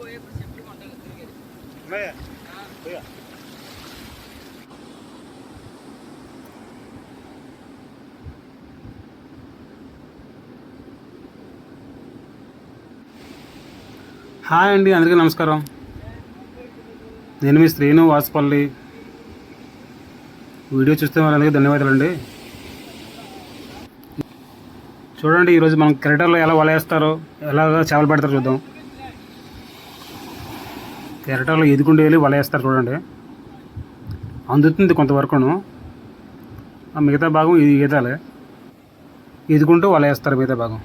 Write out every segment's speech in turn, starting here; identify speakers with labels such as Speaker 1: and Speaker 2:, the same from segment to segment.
Speaker 1: Hi అండి అందరికీ నమస్కారం. నేను మీ శ్రీను వాసుపల్లి. వీడియో చూస్తే వాళ్ళందరికీ ధన్యవాదాలు అండి చూడండి ఈరోజు మనం కెరటర్లో ఎలా వలేస్తారో ఎలాగ చేపలు పెడతారో చూద్దాం. ఎరటలో ఎదుగుండి వెళ్ళి వలేస్తారు చూడండి. అందుతుంది కొంతవరకును. ఆ మిగతా భాగం ఇది ఈదాలి ఎదుగుంటూ వలేస్తారు మిగతా భాగం.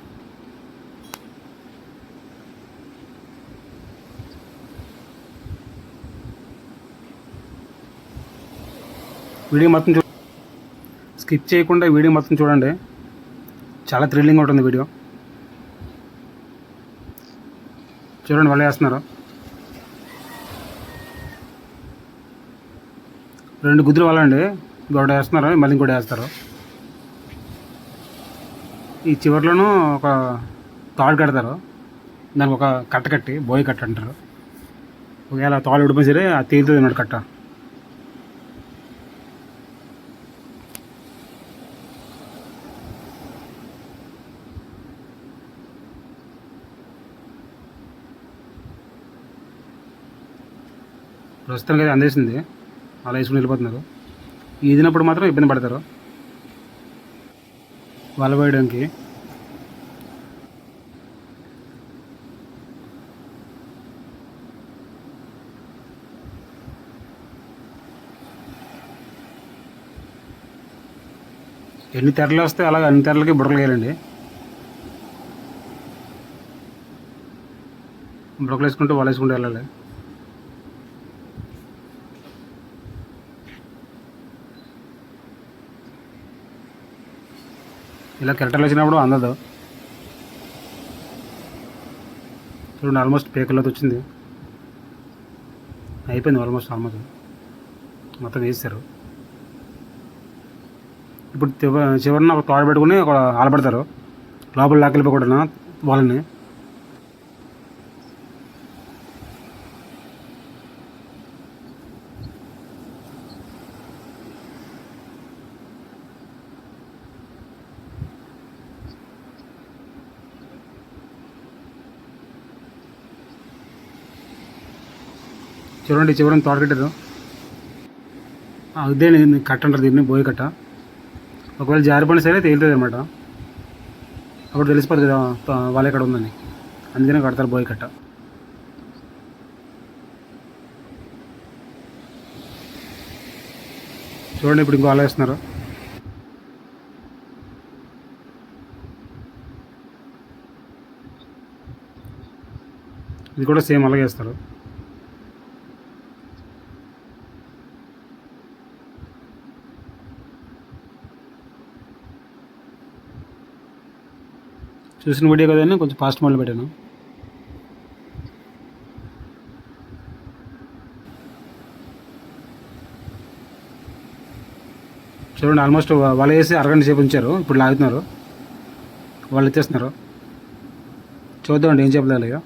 Speaker 1: వీడియో మొత్తం చూ స్కిప్ చేయకుండా వీడియో మొత్తం చూడండి. చాలా థ్రిల్లింగ్ ఉంటుంది వీడియో. చూడండి వాళ్ళు వేస్తున్నారు రెండు గుద్దులు వాళ్ళండి. ఇంకోటి వేస్తున్నారు. మళ్ళీ ఇంకోటి వేస్తారు. ఈ చివరిలోనూ ఒక తాడు కడతారు. దానికి ఒక కట్ట కట్టి బోయ్ కట్ట అంటారు. ఒకవేళ తాడు ఉడిపోయి సరే ఆ తేలుతుంది అన్నట్టు కట్ట. ప్రస్తుతానికి అయితే అందేసింది అలా వేసుకుని వెళ్ళిపోతున్నారు. ఈదినప్పుడు మాత్రం ఇబ్బంది పడతారు. వల వేయడానికి ఎన్ని తెరలు వస్తే అలాగే అన్ని తెరలకి బుడకలు వేయాలండి. బుడకలు వేసుకుంటూ వాళ్ళు వేసుకుంటూ వెళ్ళాలి. ఇలా కెరటలు వచ్చినప్పుడు అందదు. చూడండి ఆల్మోస్ట్ పేకల్లోకి వచ్చింది. అయిపోయింది ఆల్మోస్ట్ ఆల్మోస్ట్ మొత్తం వేస్తారు ఇప్పుడు చివరిన ఒక తోడ పెట్టుకుని ఒక ఆలబడతారు. లోపల లాకెళ్ళిపోకుండా వాళ్ళని. చూడండి చివరని తోడగట్టదు అదే కట్ట అంటారు దీన్ని బోయి కట్ట. ఒకవేళ జారిపోయిన సరే తేలుతుంది అనమాట అప్పుడు తెలిసిపోతుంది కదా వాళ్ళు ఎక్కడ ఉందని. అందుకనే కడతారు బోయి కట్ట. చూడండి ఇప్పుడు ఇంకో ఆలోచిస్తున్నారు. ఇది కూడా సేమ్ అలాగే వేస్తారు చూసిన వీడియో కదండి కొంచెం ఫాస్ట్ మోడ్లో పెట్టాను. చూడండి ఆల్మోస్ట్ వాళ్ళు వేసి అరగంట సేపు ఉంచారు. ఇప్పుడు లాగుతున్నారు. వాళ్ళు ఎత్తేస్తున్నారు. చూద్దామండి ఏం చెప్పలేదు ఇక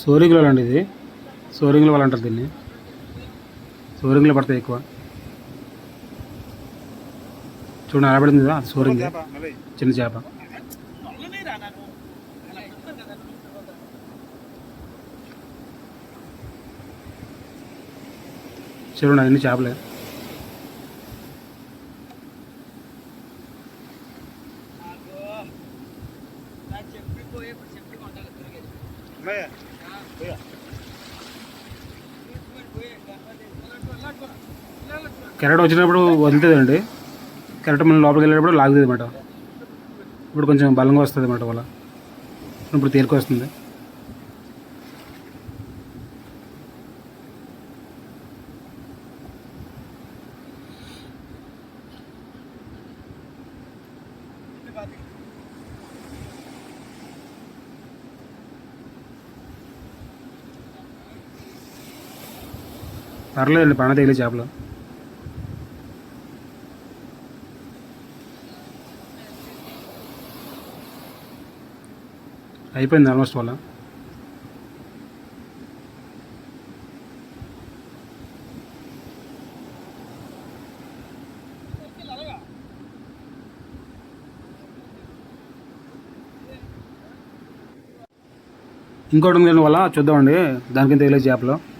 Speaker 1: సోరింగ్లో అండి ఇది సోరింగ్లో వాళ్ళు అంటారు దీన్ని? సోరింగ్లో పడతాయి ఎక్కువ. చూడండి అలా పడింది కదా సోరింగ్. చిన్న చేప చూడండి అన్ని చేపలే. కెరట్ వచ్చినప్పుడు వదులుతుందండి. కెరట్ మనం లోపలికి వెళ్ళేటప్పుడు లాగుతుంది అనమాట ఇప్పుడు కొంచెం బలంగా వస్తుంది అన్నమాట వాళ్ళ. ఇప్పుడు తేలిక వస్తుంది పర్లేదండి పని తగిలే చేపలు. అయిపోయింది ఆల్మోస్ట్ వాళ్ళ. ఇంకోటి ఉంది వల్ల చూద్దామండి. దానికి తగిలే చేపలు.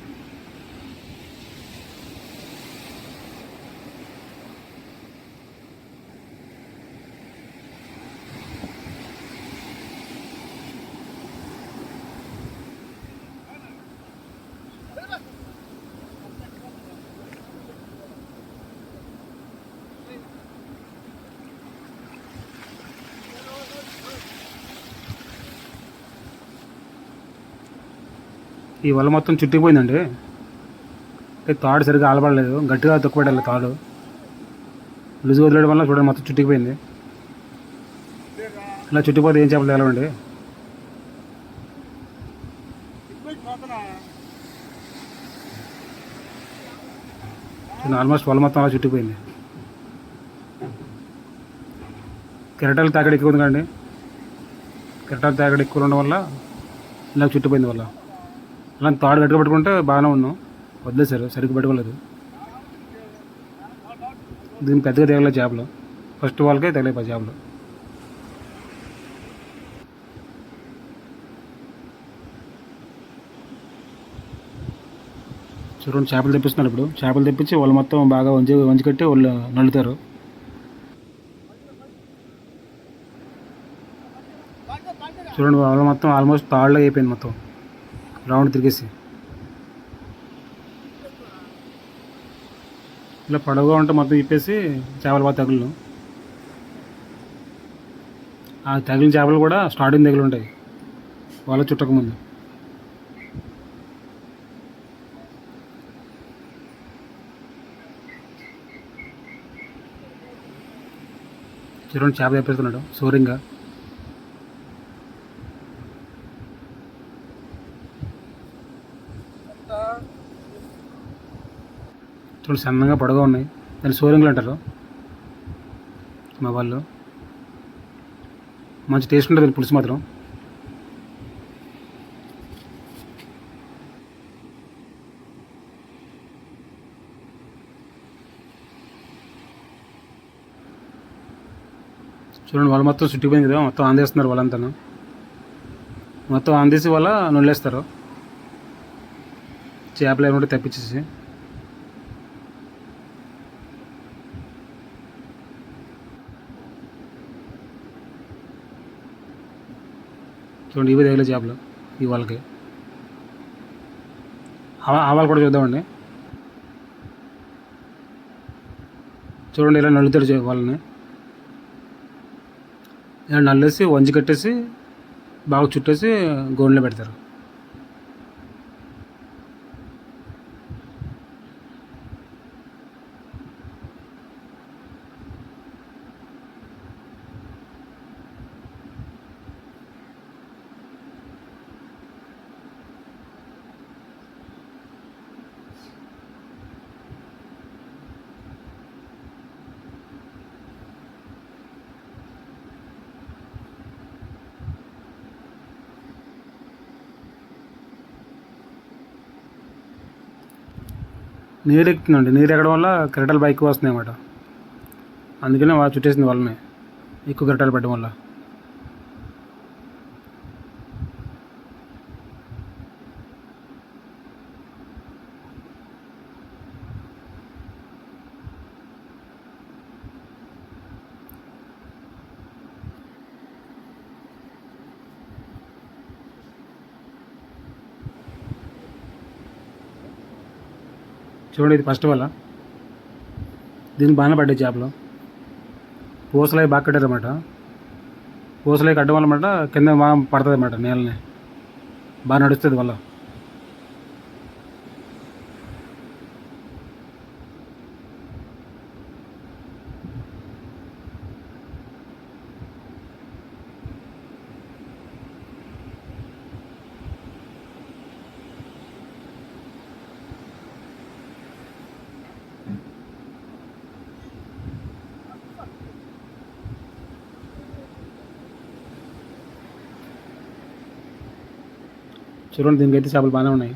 Speaker 1: ఈ వల మొత్తం చుట్టుకుపోయిందండి అంటే తాడు సరిగ్గా ఆలబడలేదు. గట్టిగా తొక్కుపెట్టాలి తాడు. లుజు వదిలేయడం వల్ల చూడండి మొత్తం చుట్టుకుపోయింది ఇలా చుట్టుపోతే ఏం చేపలు తేలవండి ఆల్మోస్ట్ వల మొత్తం అలా చుట్టుకుపోయింది కెరటాలు తాకడి ఎక్కువ ఉంది కదండి కెరటాలు తాకడి ఎక్కువ ఉండడం వల్ల ఇలా చుట్టుపోయింది వల్ల అలా తాడు గట్టిగా పట్టుకుంటే బాగానే ఉన్నాం. వదిలేశారు సరిగ్గా పట్టుకోలేదు. దీన్ని పెద్దగా తగలే చేపలు. ఫస్ట్ వాళ్ళకే తగలేపా చేపలు. చూడండి చేపలు తెప్పిస్తున్నారు ఇప్పుడు. చేపలు తెప్పించి వాళ్ళు మొత్తం బాగా వంచి వంచి కట్టి వాళ్ళు నల్లుతారు. చూడండి వాళ్ళు మొత్తం ఆల్మోస్ట్ తాళ్ళలో అయిపోయింది మొత్తం. రౌండ్ తిరిగేసి. ఇలా పొడవుగా ఉంటే మొత్తం ఇప్పేసి చేపలు బాగా తగులు ఆ తగిలిన చేపలు కూడా స్టార్టింగ్ దగ్గర ఉంటాయి. వాళ్ళ చుట్టక ముందు. చూడండి చేప తెప్పిస్తున్నాడు సూర్యంగా చూడండి సన్నగా పొడగా ఉన్నాయి. దాన్ని సోరింగ్లు అంటారు. మా వాళ్ళు. మంచి టేస్ట్ ఉంటుంది పులుసు మాత్రం. చూడండి వాళ్ళు మొత్తం చుట్టిపోయింది కదా మొత్తం ఆందేస్తున్నారు వాళ్ళంతా మొత్తం ఆందేసి వాళ్ళ నొల్లేస్తారు. చేపలు ఏమంటే తెప్పించేసి చూడండి ఇవి తగిలే చేపలు ఈ వాళ్ళకి. ఆవాలు కూడా చూద్దామండి. చూడండి ఇలా నల్లుతాడు చే- వాళ్ళని. ఇలా నల్లేసి వంచి కట్టేసి బాగా చుట్టేసి గోడలో పెడతారు. నీరు ఎక్కుతుందండి నీరు ఎక్కడం వల్ల కెరటాలు బాగా ఎక్కువ వస్తున్నాయి అన్నమాట అందుకనే బాగా చుట్టేసింది వాళ్ళని. ఎక్కువ కెరటాలు పెట్టడం వల్ల. చూడండి ఇది ఫస్ట్ వల్ల. దీనికి బాగానే పడ్డాయి చేపలు. అవి బాగా కట్టారు పూసలు అవి కట్టడం వల్ల అనమాట కింద బాగా పడుతుంది అన్నమాట నేలని. బాగా నడుస్తుంది వల్ల చూడండి దీనికైతే చేపలు బాగానే ఉన్నాయి.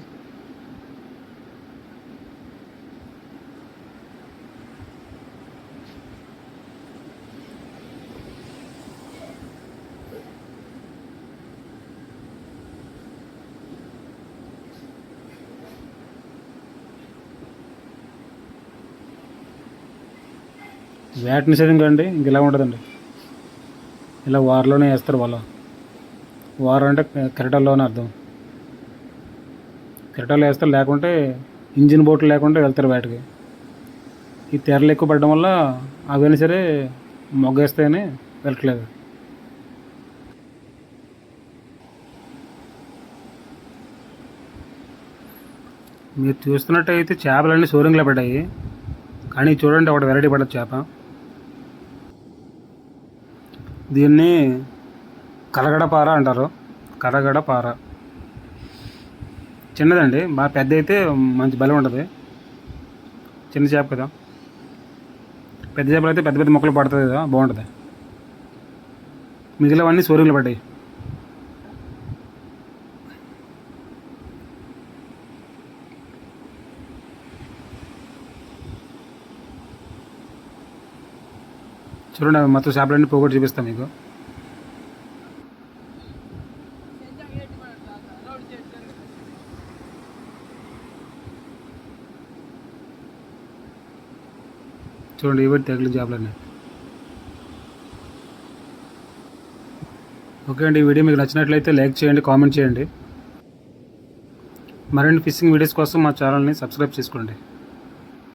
Speaker 1: వేట నిషేధం అండి ఇంక ఇలా ఉంటుందండి. ఇలా వారంలోనే వేస్తారు వాళ్ళు. వారం అంటే కెరటాల్లో అర్థం. కెరటాలు వేస్తారు లేకుంటే ఇంజిన్ బోట్లు లేకుంటే వెళ్తారు వేటకి ఈ తెరలు ఎక్కువ పడడం వల్ల అవైనా సరే మొగ్గేస్తాయని వెళ్ళట్లేదు. మీరు చూస్తున్నట్టయితే చేపలన్నీ సోరింగ్లో పడ్డాయి. కానీ చూడండి ఒకటి వెరైటీ పడదు చేప. దీన్ని కరగడ పార అంటారు. కరగడపార. చిన్నదండి. బాగా పెద్ద అయితే మంచి బలం ఉంటుంది. చిన్న చేప కదా. పెద్ద చేపలు అయితే పెద్ద పెద్ద మొక్కలు పడుతుంది కదా బాగుంటుంది. మిగిలినవన్నీ సూర్యులు పడ్డాయి. చూడండి మొత్తం చేపలన్నీ పోగొట్టి చూపిస్తాను మీకు. చూడండి ఇవి తెగలు చేపలన్నీ ఓకే అండి ఈ వీడియో మీకు నచ్చినట్లయితే లైక్ చేయండి కామెంట్ చేయండి. మరిన్ని ఫిషింగ్ వీడియోస్ కోసం మా ఛానల్ని సబ్స్క్రైబ్ చేసుకోండి.